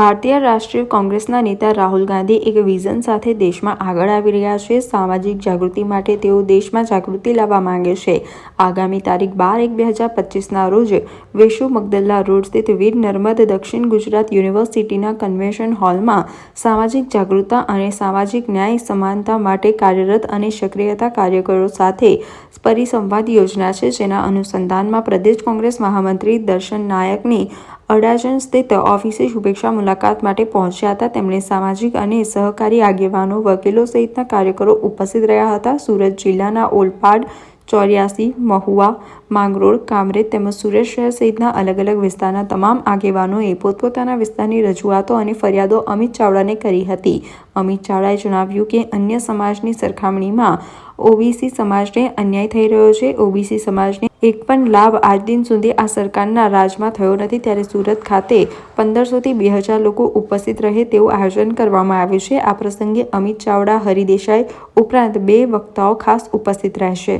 ભારતીય રાષ્ટ્રીય કોંગ્રેસના નેતા રાહુલ ગાંધી એક વિઝન સાથે દેશમાં આગળ આવી રહ્યા છે. સામાજિક જાગૃતિ માટે તેઓ દેશમાં જાગૃતિ લાવવા માંગે છે. આગામી તારીખ બાર એક બે હજાર પચીસના રોજ વેશુ મગદલ્લા રોડ સ્થિત વીર નર્મદ દક્ષિણ ગુજરાત યુનિવર્સિટીના કન્વેન્શન હોલમાં સામાજિક જાગૃતતા અને સામાજિક ન્યાય સમાનતા માટે કાર્યરત અને સક્રિયતા કાર્યકરો સાથે પરિસંવાદ યોજના છે. જેના અનુસંધાનમાં પ્રદેશ કોંગ્રેસ મહામંત્રી દર્શન નાયકની અડાજણ સ્થિત ઓફિસે શુભેચ્છા મુલાકાત માટે પહોંચ્યા હતા. તેમણે સામાજિક અને સહકારી આગેવાનો, વકીલો સહિતના કાર્યકરો ઉપસ્થિત રહ્યા હતા. સુરત જિલ્લાના ઓલપાડ ચોર્યાસી, મહુવા, માંગરોળ, કામરેજ તેમજ સુરત શહેર સહિતના અલગ અલગ વિસ્તારના તમામ આગેવાનોએ પોતપોતાના વિસ્તારની રજૂઆતો અને ફરિયાદો અમિત ચાવડાને કરી હતી. અમિત ચાવડાએ જણાવ્યું કે અન્ય સમાજની સરખામણીમાં ઓબીસી સમાજને અન્યાય થઈ રહ્યો છે. ઓબીસી સમાજને એક પણ લાભ આજ દિન સુધી આ સરકારના રાજમાં થયો નથી. ત્યારે સુરત ખાતે પંદરસોથી બે હજાર લોકો ઉપસ્થિત રહે તેવું આયોજન કરવામાં આવ્યું છે. આ પ્રસંગે અમિત ચાવડા, હરિદેસાઈ ઉપરાંત બે વક્તાઓ ખાસ ઉપસ્થિત રહેશે.